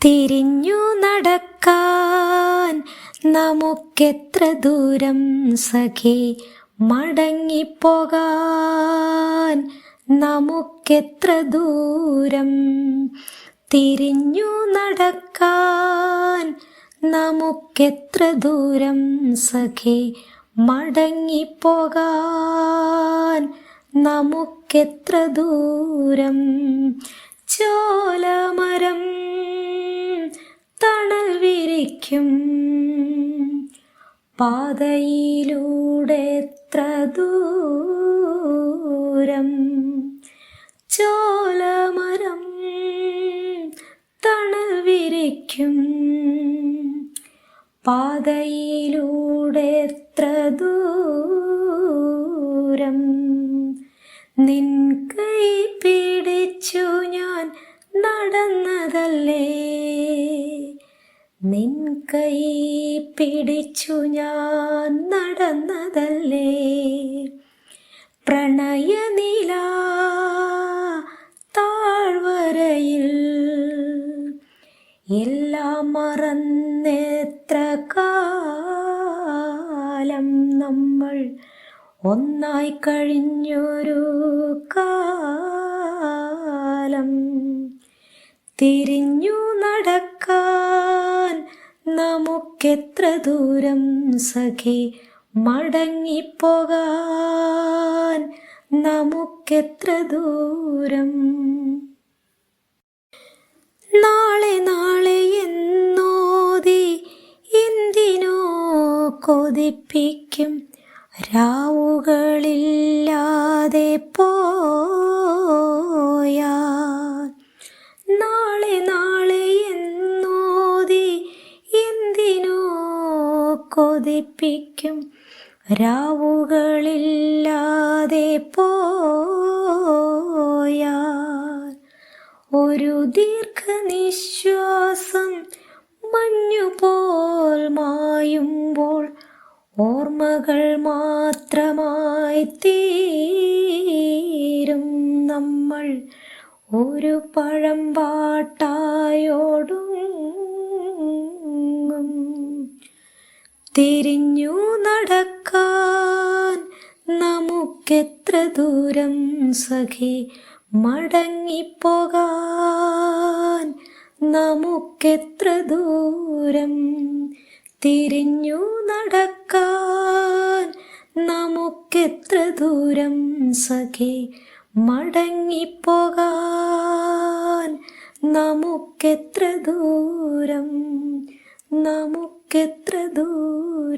തിരിഞ്ഞു നടക്കാൻ നമുക്കെത്ര ദൂരം സഖി? മടങ്ങിപ്പോകാൻ നമുക്കെത്ര ദൂരം? തിരിഞ്ഞു നടക്കാൻ നമുക്കെത്ര ദൂരം സഖി? മടങ്ങിപ്പോകാൻ നമുക്കെത്ര ദൂരം? ചോലമരം തണൽ വിരിക്കും. പാതയിലൂടെ എത്ര ദൂരം? ചോലമരം തണൽ വിരിക്കും. പാതയിലൂടെ എത്ര ദൂരം? നിൻ കൈ പിടിച്ചു ഞാൻ നടന്നതല്ലേ? നിൻ കൈ പിടിച്ചു ഞാൻ നടന്നതല്ലേ? പ്രണയനില എല്ലാം മറന്നെത്ര കാലം നമ്മൾ ഒന്നായി കഴിഞ്ഞൊരു കാലം. തിരിഞ്ഞു നടക്കാൻ നമുക്കെത്ര ദൂരം സഖി? മടങ്ങിപ്പോകാൻ നമുക്കെത്ര ദൂരം കൊതിപ്പിക്കും. രാവുകളില്ലാതെ പോയാൽ നാളെ നാളെ എന്നോതി എന്തിനോ കൊതിപ്പിക്കും. രാവുകളില്ലാതെ പോയാൽ ഒരു ദീർഘനിശ്വാസം മഞ്ഞുപോൽ മായുമ്പോൾ ഓർമ്മകൾ മാത്രമായി തീരും നമ്മൾ ഒരു പഴം പാട്ടായോടും തിരിഞ്ഞു നടക്കാൻ നമുക്കെത്ര ദൂരം സഖി? മടങ്ങിപ്പോകാൻ നമുക്കെത്ര ദൂരം തിരിഞ്ഞു നടക്കാൻ നമുക്കെത്ര ദൂരം സഖി? മടങ്ങിപ്പോകാൻ നമുക്കെത്ര ദൂരം? നമുക്കെത്ര ദൂരം